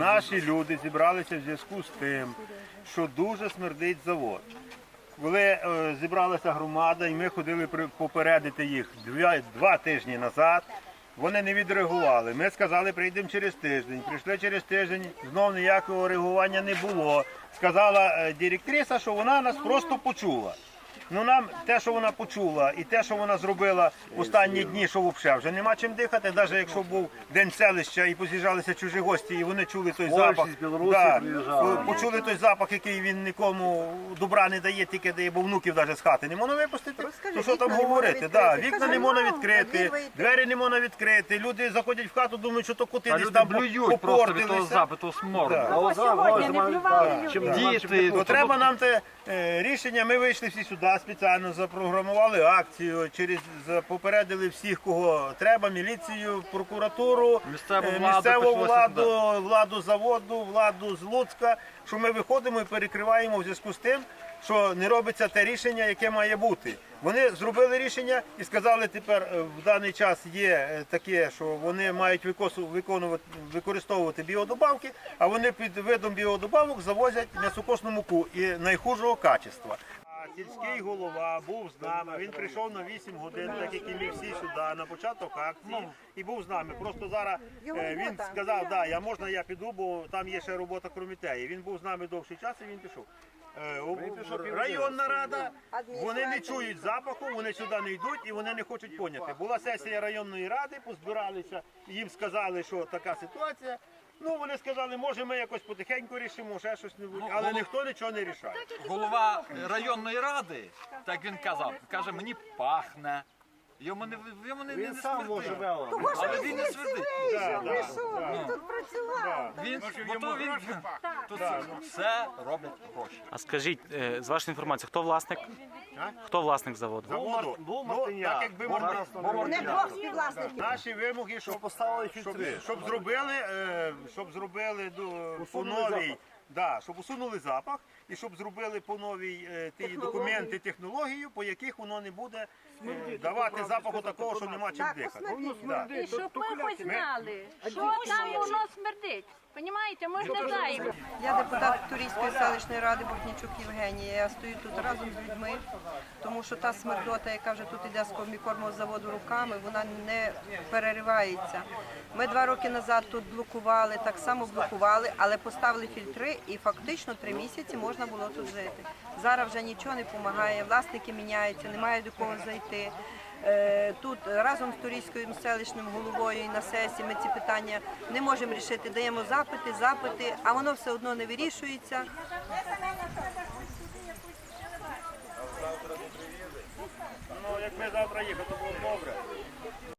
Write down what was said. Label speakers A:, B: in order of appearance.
A: Наші люди зібралися в зв'язку з тим, що дуже смердить завод. Коли е, зібралася громада, і ми ходили при- попередити їх два, два тижні назад, вони не відреагували. Ми сказали, прийдемо через тиждень. Прийшли через тиждень, знов ніякого реагування не було. Сказала е, директриса, що вона нас просто почула. Ну нам те, що вона почула, і те, що вона зробила в останні дні, що взагалі вже нема чим дихати, навіть якщо був день селища і поз'їжджалися чужі гості, і вони чули той запах. Да, почули той запах, який він нікому добра не дає, тільки дає, бо внуків навіть з хати не можна випустити.
B: Розкажи,
A: То що там говорити? Да, вікна не можна
B: «Ну,
A: відкрити, двері не можна відкрити. Люди заходять в хату, думають, що то коти десь там попортилися. треба нам те е, рішення. Ми вийшли всі сюди спеціально запрограмували акцію. Через попередили всіх, кого треба, міліцію, прокуратуру,
C: Місцеву
A: е,
C: владу,
A: місцеву
C: почалося
A: владу, владу заводу, владу з Луцька. Що ми виходимо і перекриваємо в зв'язку з тим, що не робиться те рішення, яке має бути. Вони зробили рішення і сказали, тепер е, в даний час є е, таке, що вони мають виконувати використовувати біодобавки, а вони під видом біодобавок завозять м'ясокосну муку і найхужого качества. А Сільський голова був з нами. Він прийшов на 8 годин, так як і ми всі сюди на початок акції, і був з нами. Просто зараз е, він сказав, да, я можна, я піду, бо там є ще робота крім тієї. Він був з нами довший час і він пішов. Е, у- Районна рада, вони не чують запаху, вони сюди не йдуть і вони не хочуть поняти. Була сесія районної ради, позбиралися, їм сказали, що така ситуація. Ну вони сказали, може ми якось потихеньку рішимо, ще щось не буде, але ніхто нічого не рішає.
C: Голова районної ради, так він казав, каже, мені пахне. Йому не йому не,
D: Він
C: не
D: сам
C: смердить.
D: воживе.
C: Але він не смердить.
A: Да, да,
B: Що,
A: да.
B: Він тут працював.
C: Він, він то це все роблять гроші.
E: А скажіть, е, з вашої інформації, хто власник? Хто власник заводу?
A: Заводу.
D: був
A: Ну,
D: Мартиняк,
A: так якби
B: можна, двох співвласників.
A: Наші вимоги, щоб
D: Поставили
A: щоб,
D: фільтри.
A: щоб зробили, е, щоб зробили до, по новій. Да, щоб усунули запах і щоб зробили по новій е, ті документи, технологію, по яких воно не буде е, давати запаху такого, що нема чим
B: Так,
A: дихати.
B: посмердіть.
A: Да.
F: І щоб ми хоч знали, що там воно смердить. Понімаєте, ми ж не знаємо.
B: Я депутат Турійської селищної ради Бортнічук Євгенія. Я стою тут разом з людьми, тому що та смердота, яка вже тут іде з комбікормового заводу руками, вона не переривається. Ми два роки назад тут блокували, так само блокували, але поставили фільтри і фактично три місяці можна було тут жити. Зараз вже нічого не допомагає, власники міняються, немає до кого зайти. Е, Тут разом з Турійською селищним головою і на сесії ми ці питання не можемо рішити. Даємо запити, запити, а воно все одно не вирішується.